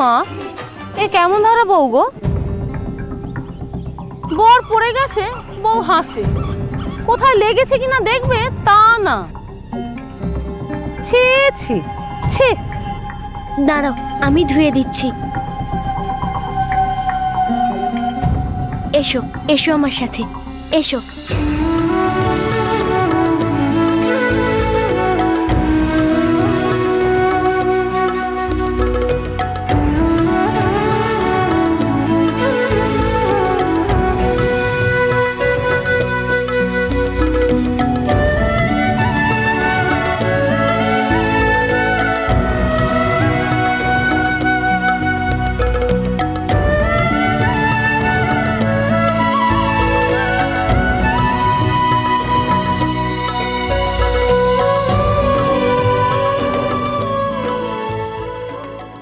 মা, এ কেমন ধারা বউ গো? বর পড়ে গেছে, বউ হাসে। কোথায় লেগেছে কিনা দেখবে তা না। ছি ছি ছি। দাঁড়াও, আমি ধুয়ে দিচ্ছি। এসো এসো আমার সাথে। এসো।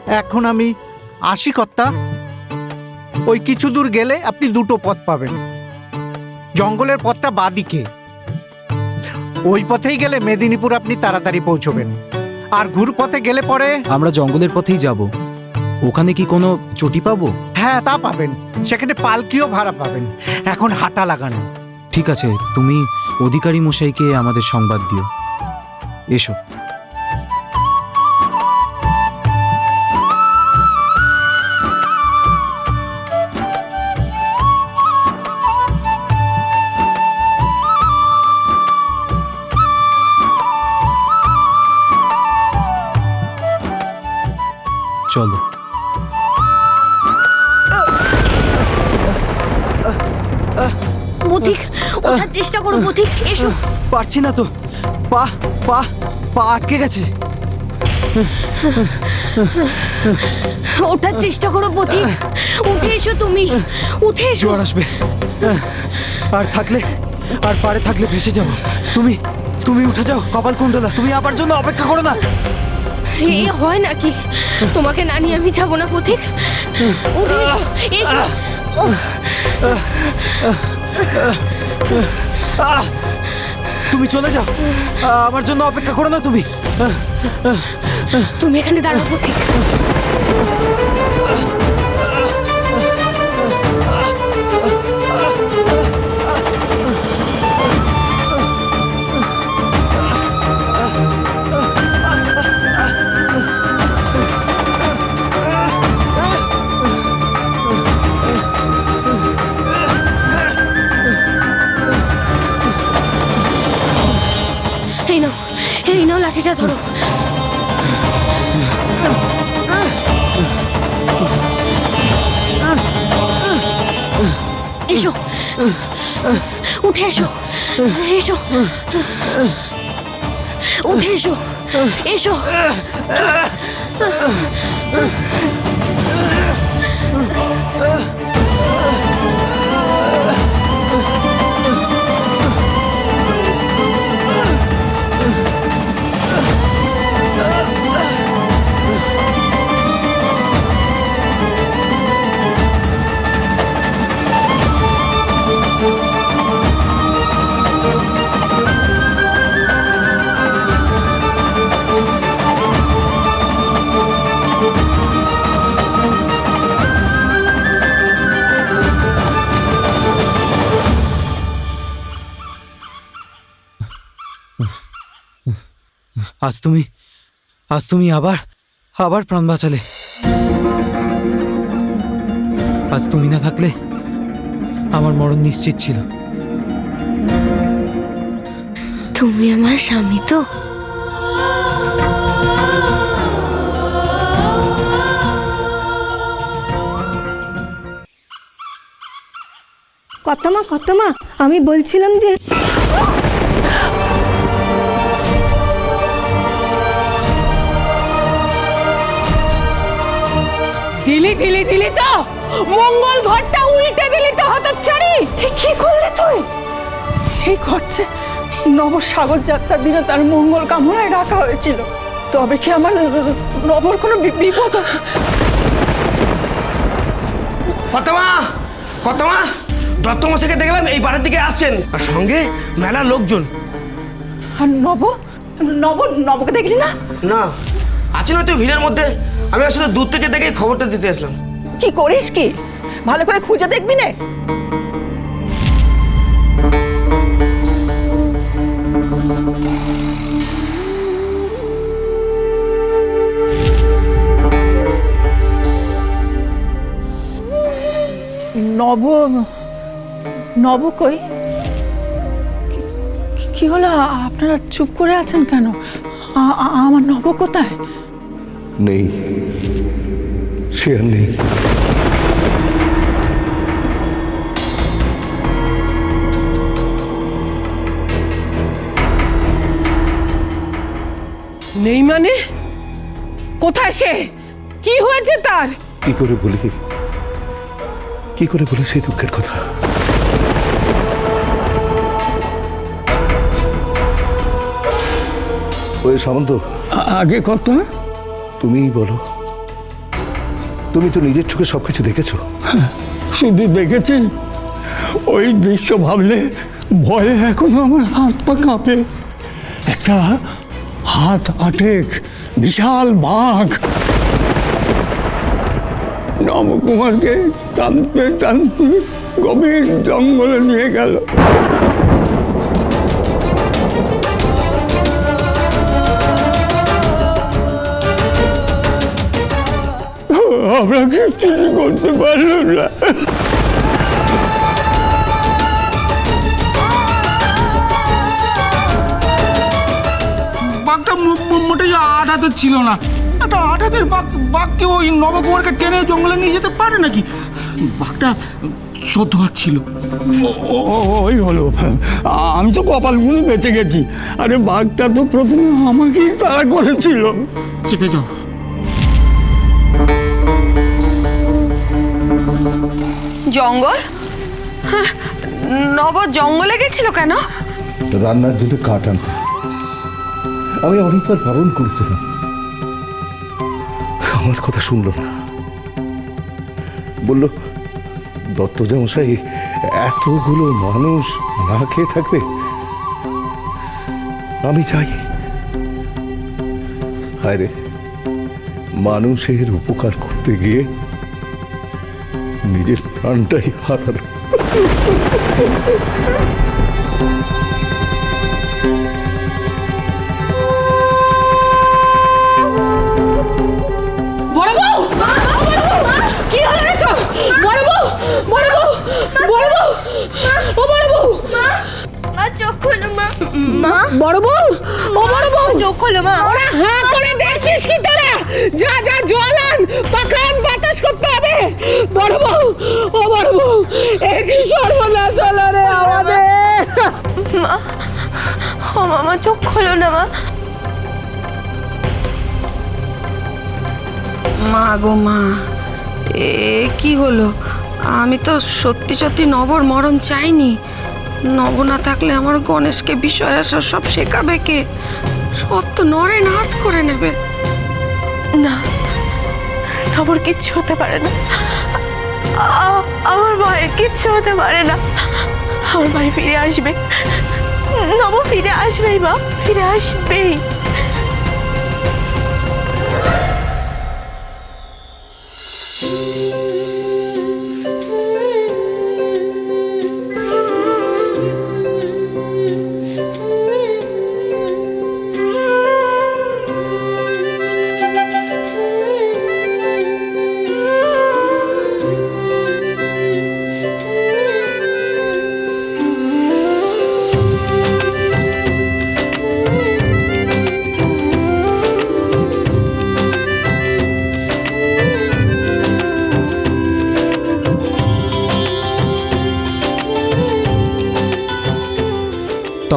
এখন আমি আসি কর্তা। ওই কিছু দূর গেলে আপনি দুটো পথ পাবেন। জঙ্গলের পথটা বাদিকে। ওই পথেই গেলে মেদিনীপুর আপনি তাড়াতাড়ি পৌঁছবেন। আর ঘুর পথে গেলে পরে আমরা জঙ্গলের পথেই যাব। ওখানে কি কোনো চটি পাবো? হ্যাঁ তা পাবেন। সেখানে পালকিও ভাড়া পাবেন। এখন হাঁটা লাগানো। ঠিক আছে তুমি অধিকারী মশাইকে আমাদের সংবাদ দিও। এসো। চলো। পথিক ওঠার চেষ্টা করো পথিক এসো। পারছি না তো। পা পা পা আটকে গেছে। ওঠার চেষ্টা করো পথিক উঠে এসো তুমি। উঠে এসো। জোয়ার আসবে। আর থাকলে আর পারে থাকলে ভেসে যাব। তুমি তুমি উঠে যাও কপাল কুণ্ডলা। তুমি আবার জন্য অপেক্ষা করো না। এ হয় নাকি? তোমাকে না নিয়ে আমি যাব না পথিক? উঠে এসো এসো। তুমি চলে যাও। আমার জন্য অপেক্ষা করো না তুমি। তুমি এখানে দাঁড়াও পথিক। এসো। উঠে এসো। এসো। উঠে এসো। এসো। আজ তুমি আজ তুমি আবার আবার প্রাণ বাঁচালে। আজ তুমি না থাকলে আমার মরণ নিশ্চিত ছিল। তুমি আমার স্বামী তো? কতমা কতমা আমি বলছিলাম যে দিলি দিলি দিলি তো। মঙ্গল ঘরটা উল্টে দিলি তো হতচ্ছাড়ি। কি করলে তুই? এই ঘরছে নব সাগর যাত্রার দিনে তার মঙ্গল কামনায় রাখা হয়েছিল। তবে কি আমার নবর কোনো বিপদ কতমা? কতমা? দত্তমশাইকে দেখলাম এই বাড়ির দিকে আসছেন। আর সঙ্গে মেলা লোকজন। আর নব? নব নবকে দেখলি না? না। আছে না তুই ভিড়ের মধ্যে? আমি আসলে দূর থেকে দেখে খবরটা দিতে আসলাম। কি করিস কি? ভালো করে খুঁজে দেখবি না। নব নব কই? কি- হলো? আপনারা চুপ করে আছেন কেন? আমার নব কোথায়? নেই সে আর নেই। নেই মানে? কোথায় সে? কি হয়েছে তার? কি করে বলি? কি করে বলি সেই দুঃখের কথা? ওই সামন্ত। আগে কথা তুমিই বলো। তুমি তো নিজের চোখে সবকিছু দেখেছ। শুধু দেখেছি। ওই দৃশ্য ভাবলে ভয়ে এখনও আমার হাত পা কাঁপে। একটা হাত আটেক, বিশাল বাঘ। নবকুমারকে টানতে টানতে গভীর জঙ্গলে নিয়ে গেল। আমরা কিছু করতে পারলাম না। বাঘটা মোটেই হাতের ছিল না। একটা আট হাতের বাঘ বাঘকে ওই নবকুমারকে টেনে জঙ্গলে নিয়ে যেতে পারে নাকি? বাঘটা চোদ্দ হাত ছিল। ওই হলো। আমি তো কপাল গুনে বেঁচে গেছি। আরে বাঘটা তো প্রথমে আমাকেই তাড়া করেছিল। চেপে যাও। জঙ্গল? নব জঙ্গলে গেছিল কেন? রান্নার জন্য কাঠ আনতে। আমি অনেকবার বারণ করেছিলাম। আমার কথা শুনলো না। বলল, দত্তজামশাই, এতগুলো মানুষ না খেয়ে থাকবে আমি চাই হায় রে মানুষের উপকার করতে গিয়ে নিজের প্রাণটাই হারালো। বড় বউ! কি হলো রে তোর? বড় বউ! বড় বউ! বড় বউ! ও বড় বউ! মা চোখ খুলো মা। মা? বড় বউ! ও বড় বউ! চোখ খুলো মা। ওরা হ্যাঁ করে দেখছিস কি তোরা? যা যা জল আন পাখান বাতাস করতে। বড় বউ ও বড় বউ এ কি সর্বনাশ হলো রে আমাদের? ও মামা চোখ খোলো না মা। মা গো মা এ কি হলো? আমি তো সত্যি সত্যি নবর মরণ চাইনি। নব না থাকলে আমার গণেশকে বিষয় আসা সব শেখাবে কে? সব তো নরেন হাত করে নেবে। না নবর কিচ্ছু হতে পারে না। আমার মায়ের কিচ্ছু হতে পারে না। আমার ভাই ফিরে আসবে। নব ফিরে আসবেই বা ফিরে আসবেই।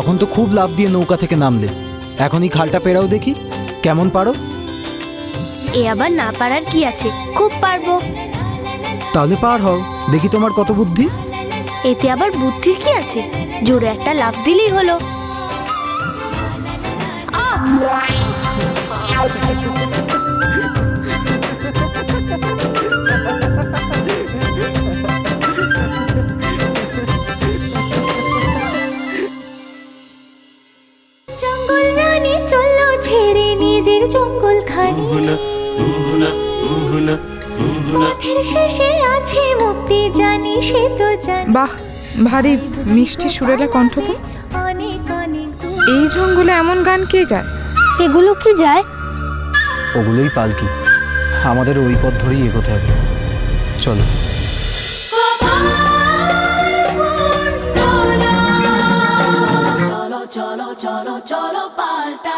তখন তো খুব লাভ দিয়ে নৌকা থেকে নামলে। এখন এই খালটা পেরাও দেখি। কেমন পারো? এ আবার না পারার কি আছে? খুব পারব। তাহলে পার হও। দেখি তোমার কত বুদ্ধি। এতে আবার বুদ্ধির কি আছে? জোরে একটা লাফ দিলেই হলো। জঙ্গল জঙ্গল খানি পথের শেষে আছে মুক্তি জানি সে তো জানি। বাহ ভারী মিষ্টি সুরেলা কণ্ঠ তো। অনেক অনেক এই জঙ্গলে এমন গান কে গায়? এগুলো কি যায়? ওগুলোই পালকি। আমাদের ওই পথ ধরেই এগোতে হবে। চলো। চলো চলো চলো চলো পাল্টা